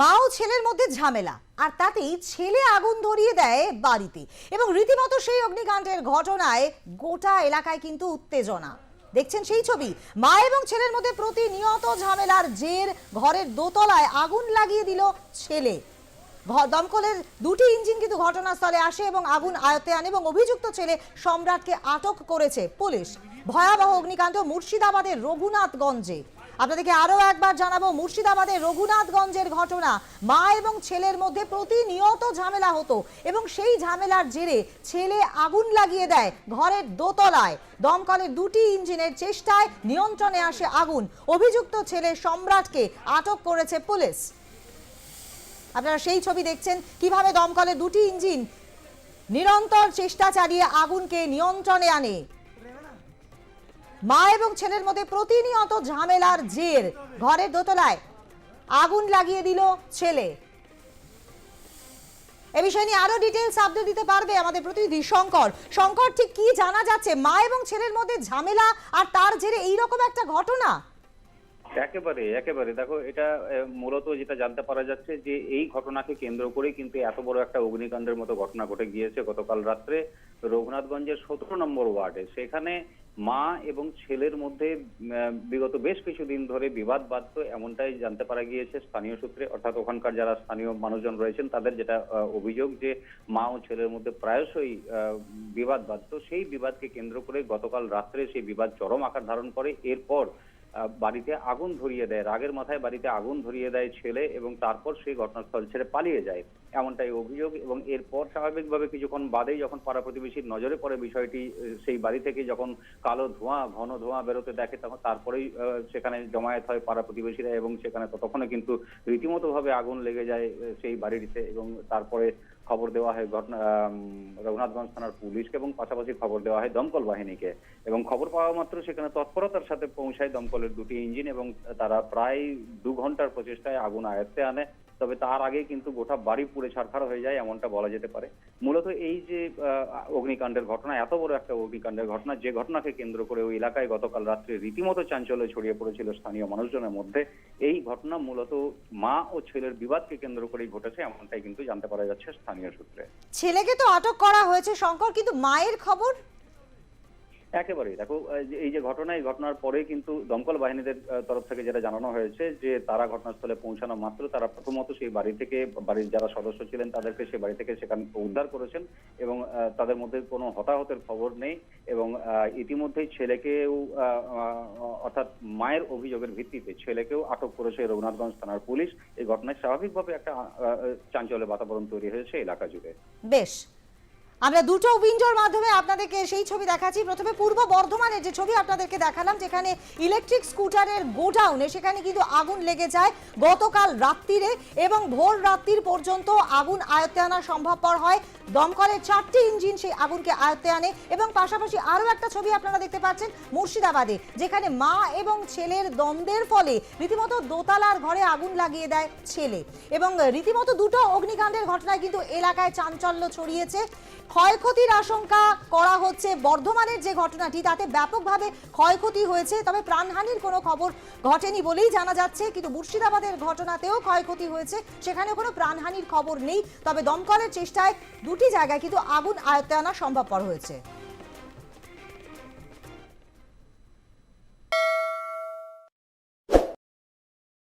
মা ও ছেলের মধ্যে ঝামেলা, আর তাতেই ছেলে আগুন ধরিয়ে দেয় বাড়িতে। এবং রীতিমতো সেই অগ্নিকাণ্ডের ঘটনায় গোটা এলাকায় কিন্তু উত্তেজনা। দেখছেন সেই ছবি, মা এবং ছেলের মধ্যে প্রতিনিয়ত ঝামেলার জের, ঘরের দোতলায় আগুন লাগিয়ে দিল ছেলে। দমকলের দুটি ইঞ্জিন কিন্তু ঘটনাস্থলে আসে এবং আগুন আয়ত্তে আনে এবং অভিযুক্ত ছেলে সম্রাটকে আটক করেছে পুলিশ। ভয়াবহ অগ্নিকাণ্ড মুর্শিদাবাদের রঘুনাথগঞ্জে। আপনাদেরকে আরও একবার জানাব মুর্শিদাবাদের রঘুনাথগঞ্জের ঘটনা। মা এবং ছেলের মধ্যে প্রতিনিয়ত ঝামেলা হতো এবং সেই ঝামেলার জেরে ছেলে আগুন লাগিয়ে দেয় ঘরের দোতলায়। দমকলের দুটি ইঞ্জিনের চেষ্টায় নিয়ন্ত্রণে আসে আগুন। অভিযুক্ত ছেলে সম্রাটকে আটক করেছে পুলিশ। আপনারা সেই ছবি দেখছেন, কীভাবে দমকলের দুটি ইঞ্জিন নিরন্তর চেষ্টা চালিয়ে আগুনকে নিয়ন্ত্রণে আনে। মা এবং ছেলের মধ্যে প্রতিনিয়ত ঝামেলার জের। ঘরের দোতলায় আগুন লাগিয়ে দিল ছেলে। এ বিষয় নিয়ে আরও ডিটেলস আপডেট দিতে পারবে আমাদের প্রতিনিধি শঙ্কর। শঙ্কর, ঠিক কি জানা যাচ্ছে? মা এবং ছেলের মধ্যে ঝামেলা আর তার জেরে এইরকম একটা ঘটনা? একেবারে একেবারে। দেখো, এটা মূলত যেটা জানতে পারা যাচ্ছে যে এই ঘটনাকে কেন্দ্র করে কিন্তু এত বড় একটা অগ্নিকাণ্ডের মতো ঘটনা ঘটে গিয়েছে গতকাল রাত্রে রঘুনাথগঞ্জের সতেরো নম্বর ওয়ার্ডে। সেখানে মা এবং ছেলের মধ্যে বিগত বেশ কিছুদিন ধরে বিবাদ বাধ্য এমনটাই জানতে পারা গিয়েছে স্থানীয় সূত্রে। অর্থাৎ ওখানকার যারা স্থানীয় মানুষজন রয়েছেন, তাদের যেটা অভিযোগ যে মা ও ছেলের মধ্যে প্রায়শই বিবাদ বাধ্য। সেই বিবাদকে কেন্দ্র করে গতকাল রাত্রে সেই বিবাদ চরম আকার ধারণ করে। এরপর বাড়িতে আগুন ধরিয়ে দেয়, রাগের মাথায় বাড়িতে আগুন ধরিয়ে দেয় ছেলে এবং তারপর সেই ঘটনাস্থল ছেড়ে পালিয়ে যায়। এমনটাই অভিযোগ এবং এরপর স্বাভাবিকভাবে কিছুক্ষণ বাদেই যখন পাড়া প্রতিবেশীর নজরে পড়ে বিষয়টি সেই বাড়ি থেকে যখন কালো ধোঁয়া, ঘন ধোঁয়া বেরোতে দেখে তখন তারপরেই সেখানে জমায়েত হয় পাড়া প্রতিবেশীরা এবং সেখানে ততক্ষণে কিন্তু রীতিমতো ভাবে আগুন লেগে যায় সেই বাড়িটিতে এবং তারপরে খবর দেওয়া হয় ঘটনা রঘুনাথগঞ্জ থানার পুলিশকে এবং পাশাপাশি খবর দেওয়া হয় দমকল বাহিনীকে। এবং খবর পাওয়া মাত্র সেখানে তৎপরতার সাথে পৌঁছায় দমকলের দুটি ইঞ্জিন এবং তারা প্রায় দু ঘণ্টার প্রচেষ্টায় আগুন আয়ত্তে আনে। তবে তার আগে কিন্তু গোটা বাড়ি পুড়ে ছারখার হয়ে যায়, এমনটা বলা যেতে পারে। মূলত এই যে অগ্নিকাণ্ডের ঘটনা, এত বড় একটা অগ্নিকাণ্ডের ঘটনা, যে ঘটনাকে কেন্দ্র করে ওই এলাকায় গতকাল রাত্রে রীতিমতো চাঞ্চল্য ছড়িয়ে পড়েছিল স্থানীয় মানুষজনের মধ্যে, এই ঘটনা মূলত মা ও ছেলের বিবাদকে কেন্দ্র করেই ঘটেছে, এমনটাই কিন্তু জানতে পারা যাচ্ছে স্থানীয় সূত্রে। ছেলেকে তো আটক করা হয়েছে, শঙ্কর, কিন্তু মায়ের খবর? একেবারেই। দেখো এই যে ঘটনা এই ঘটনার পরে কিন্তু দমকল বাহিনীদের তরফ থেকে যেটা জানানো হয়েছে যে তারা ঘটনাস্থলে পৌঁছানো মাত্র, তারা প্রথমত সেই বাড়ি থেকে, বাড়ির যারা সদস্য ছিলেন তাদেরকে সেই বাড়ি থেকে সেখানে উদ্ধার করেছেন এবং তাদের মধ্যে কোনো হতাহতের খবর নেই এবং ইতিমধ্যেই ছেলেকেও অর্থাৎ মায়ের অভিযোগের ভিত্তিতে ছেলেকেও আটক করেছে রঘুনাথগঞ্জ থানার পুলিশ। এই ঘটনায় স্বাভাবিকভাবে একটা চাঞ্চল্যের বাতাবরণ তৈরি হয়েছে এলাকা জুড়ে। বেশ। আমরা দুটো উইন্ডোর মাধ্যমে আপনাদেরকে সেই ছবি দেখাচ্ছি। প্রথমে পূর্ব বর্ধমানের যে ছবি আপনাদেরকে দেখালাম, যেখানে ইলেকট্রিক স্কুটারের গোডাউনে সেখানে কিন্তু আগুন লেগে যায়। গতকাল রাত্রিরে এবং ভোর রাত্রির পর্যন্ত আগুন আয়ত্তে আনা সম্ভবপর হয়। দমকলের চারটি ইঞ্জিন সেই আগুনকে আয়ত্তে আনে এবং পাশাপাশি আরও একটা ছবি আপনারা দেখতে পাচ্ছেন, মুর্শিদাবাদে, যেখানে মা এবং ছেলের দ্বন্দ্বের ফলে রীতিমতো দোতলার ঘরে আগুন লাগিয়ে দেয় ছেলে। এবং রীতিমতো দুটো অগ্নিকাণ্ডের ঘটনায় কিন্তু এলাকায় চাঞ্চল্য ছড়িয়েছে। ক্ষয়ক্ষতির আশঙ্কা করা হচ্ছে। বর্ধমানের যে ঘটনাটি, তাতে ব্যাপকভাবে ক্ষয়ক্ষতি হয়েছে, তবে প্রাণহানির কোনো খবর ঘটেনি বলেই জানা যাচ্ছে। কিন্তু মুর্শিদাবাদের ঘটনাতেও ক্ষয়ক্ষতি হয়েছে সেখানে কোনো প্রাণহানির খবর নেই। তবে দমকলের চেষ্টায় দুটি জায়গায় কিন্তু আগুন আয়ত্তে আনা সম্ভবপর হয়েছে।